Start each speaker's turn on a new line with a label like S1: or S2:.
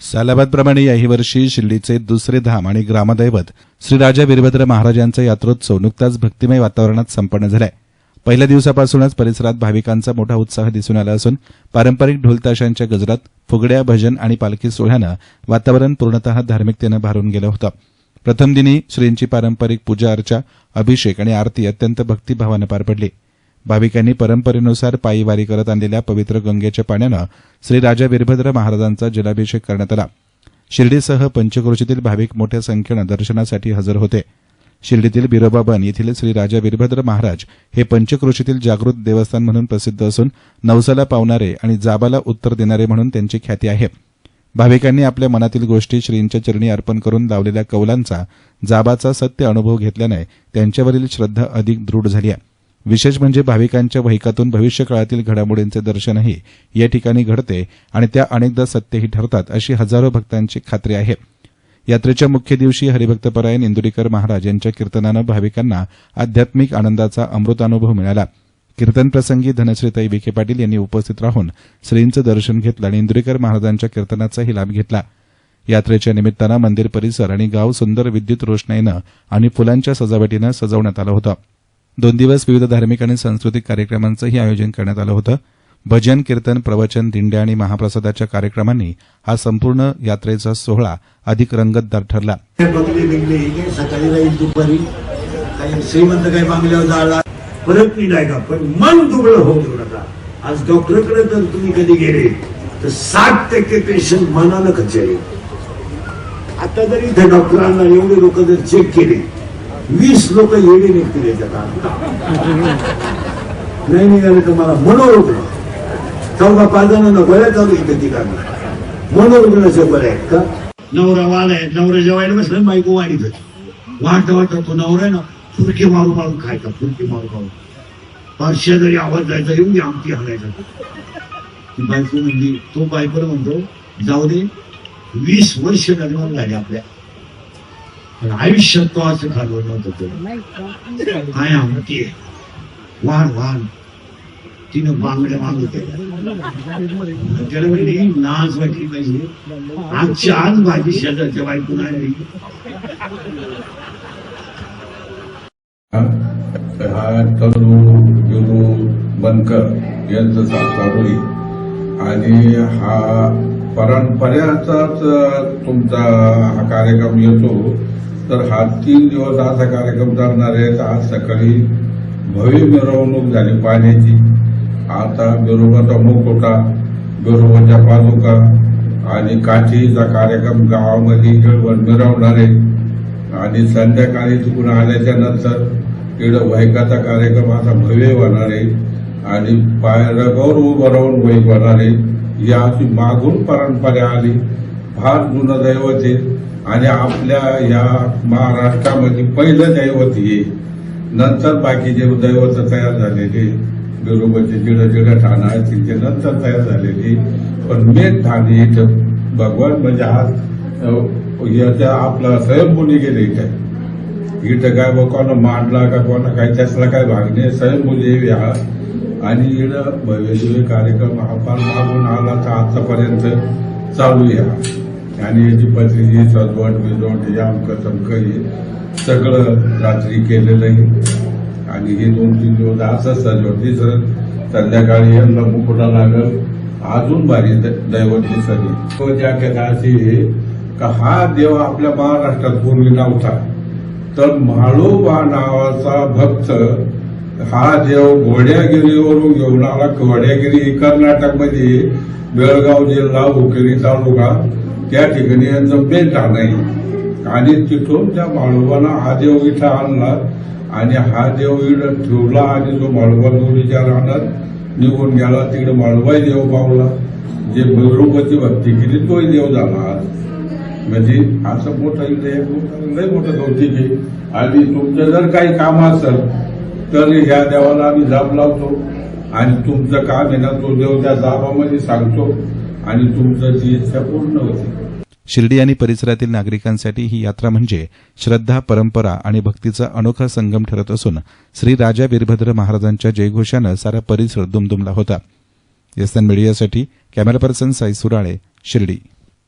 S1: सालाबादप्रमाणे याही वर्षी शिर्डीचे दुसरे धाम आणि ग्रामदैवत श्री राजा वीरभद्र महाराजांचा यात्रोत्सव नुकताच भक्तिमय वातावरणात संपन्न झालाय. पहिल्या दिवसापासूनच परिसरात भाविकांचा मोठा उत्साह दिसून आला असून पारंपरिक ढोलताशांच्या गजरात फुगड्या भजन आणि पालखी सोहळ्यानं वातावरण पूर्णतः धार्मिकतेनं भारून गेलं होतं. प्रथम दिनी श्रींची पारंपरिक पूजा अर्चा अभिषेक आणि आरती अत्यंत भक्तिभावानं पार पडली. भाविकांनी परंपरेनुसार पायी वारी करत आणलेल्या पवित्र गंगेच्या पाण्यानं श्री राजा वीरभद्र महाराजांचा जलाभिषेक करण्यात आला. शिर्डीसह पंचक्रोशीतील भाविक मोठ्या संख्येनं दर्शनासाठी हजर होते. शिर्डीतील बिरोबाबन येथील श्री राजा वीरभद्र महाराज हे पंचक्रोशीतील जागृत देवस्थान म्हणून प्रसिद्ध असून नवसाला पावणारे आणि जाबाला उत्तर देणारे म्हणून त्यांची ख्याती आहे. भाविकांनी आपल्या मनातील गोष्टी श्रींच्या चरणी अर्पण करून लावलेल्या कौलांचा जाबाचा सत्य अनुभव घेतल्याने त्यांच्यावरील श्रद्धा अधिक दृढ झाली आहे. विशेष म्हणजे भाविकांच्या वहिकातून भविष्यकाळातील घडामोडींचे दर्शनही या ठिकाणी घडते आणि त्या अनेकदा सत्यही ठरतात अशी हजारो भक्तांची खात्री आहे. यात्रेच्या मुख्य दिवशी हरिभक्तपरायण इंदुरीकर महाराज यांच्या कीर्तनानं भाविकांना आध्यात्मिक आनंदाचा अमृतानुभव मिळाला. कीर्तन प्रसंगी धनश्रीताई विखे पाटील यांनी उपस्थित राहून श्रींचं दर्शन घेतलं आणि इंदुरीकर महाराजांच्या कीर्तनाचाही लाभ घेतला. यात्रेच्या निमित्तानं मंदिर परिसर आणि गाव सुंदर विद्युत रोषणाईनं आणि फुलांच्या सजावटीनं सजवण्यात आलं होतं. दोन दिवस विविध धार्मिक आणि सांस्कृतिक कार्यक्रमांचंही आयोजन करण्यात आलं होतं. भजन कीर्तन प्रवचन दिंड्या आणि महाप्रसादाच्या कार्यक्रमांनी हा संपूर्ण यात्रेचा सोहळा अधिक रंगतदार ठरला.
S2: दुपारी. काही श्रीमंत काही बांगल्यावर जाळला. परत मी नाही का पण मन दुबळं होऊ देऊ नका. आज डॉक्टरकडे जर तुम्ही कधी गेले तर साठ टक्के पेशंट मनानं कचेले आता जर इथे डॉक्टरांना एवढे लोक जर चेक केले वीस लोक येडे निघतील याच्यात नाही निघाले तर मला मनोरुग्ण चौदा पाच जणांना गोळ्या चालू इथे ठिकाणी मनोरुग्णाच्या बऱ्या आहेत का? नवरा वाल आहे नवरा जेवायला बसलं बायको वाढीत वाटत वाटत तो नवरा आहे ना फुरकी मारू मारून खायचा फुरकी मारू मारून पाचशे जरी आवाज जायचा येऊन दे आमटी हाणायचा ती बायको म्हणजे तो बायकोला म्हणतो जाऊ दे वीस वर्ष लग्न झाले आपल्या. पण आयुष्यात तो असं खाल्लं नव्हतं तो. काय आमटी वाढ वाढ. तिनं बांगड्या मागवते त्याला म्हणजे नाच वाटली पाहिजे. आजची आज भाजी शेजारच्या बायकून आली
S3: हा तरू बिरू बनकर यांचं सासवाडोळी आणि हा परंपऱ्याचाच तुमचा हा कार्यक्रम येतो. तर हा तीन दिवस असा कार्यक्रम चालणार आहे तर आज सकाळी भव्य मिरवणूक झाली पाण्याची. आता बिरोबाचा मुखोटा बिरोबाच्या पादुका आणि काठीचा कार्यक्रम गावामध्ये जळवण मिरवणार आहे. आणि संध्याकाळी तिकडून आल्याच्यानंतर तिकडं वैकाचा कार्यक्रम असा भव्य होणार आहे. आणि पायरगावर उभं राहून वैक होणार आहे. ही अशी मागून परंपरा आली. फार जुनं दैवत आहे आणि आपल्या या महाराष्ट्रामध्ये पहिलं दैवत हे. नंतर बाकीचे दैवत तयार झालेले बिरोबाचे जिडं जिडं ठाणं आहे ते नंतर तयार झालेली. पण मेघ ठाणे इथं भगवान म्हणजे हा अ, आपला स्वयंभूनी गेले इथं. इथं काय बा कोणा मांडला का कोणा काय त्यासला काय भाग नाही. स्वयंभूनी या हा आणि इकडं भव्य कार्यक्रम हा फार मागून आला तर आतापर्यंत चालू या आणि याची पत्रिकी सजवट बिजवट हे अमकं तमकं हे सगळं रात्री केलेलं आहे आणि हे दोन तीन दिवस असं सजवट तिसरं संध्याकाळी यांना मुकुटा लागल? अजून भारी द- दैवत दिसली तो त्या कथा अशी आहे का हा देव आपल्या महाराष्ट्रात पूर्वी नव्हता. तर म्हाळोबा नावाचा भक्त हा देव घोड्यागिरीवरून घेऊन आला. घोड्यागिरी कर्नाटकमध्ये बेळगाव जिल्हा हुकेरी तालुका. त्या ठिकाणी यांचं बेट नाही आणि तिथून त्या म्हाळोबानं हा देव इथं आणला आणि हा देव इकडं ठेवला आणि तो म्हाळोबा दोरीच्या राहणार निघून गेला. तिकडे माळवाई देव पावला. जे बिरुपती भक्ती केली तोही देव झाला आज. म्हणजे असं मोठं इथे लय मोठं कौतिक आहे आणि तुमचं जर काही काम असेल तर ह्या देवाला आम्ही जाप लावतो. आणि तुमचं काम आहे ना तो देव त्या जाबामध्ये सांगतो. आणि तुमचं जी इच्छा पूर्ण होते.
S1: शिर्डी आणि परिसरातील नागरिकांसाठी ही यात्रा म्हणजे श्रद्धा परंपरा आणि भक्तीचा अनोखा संगम ठरत असून श्री राजा वीरभद्र महाराजांच्या जयघोषानं सारा परिसर दुमदुमला होता. एस मीडियासाठी कॅमेरा पर्सन साई सुराळे शिर्डी.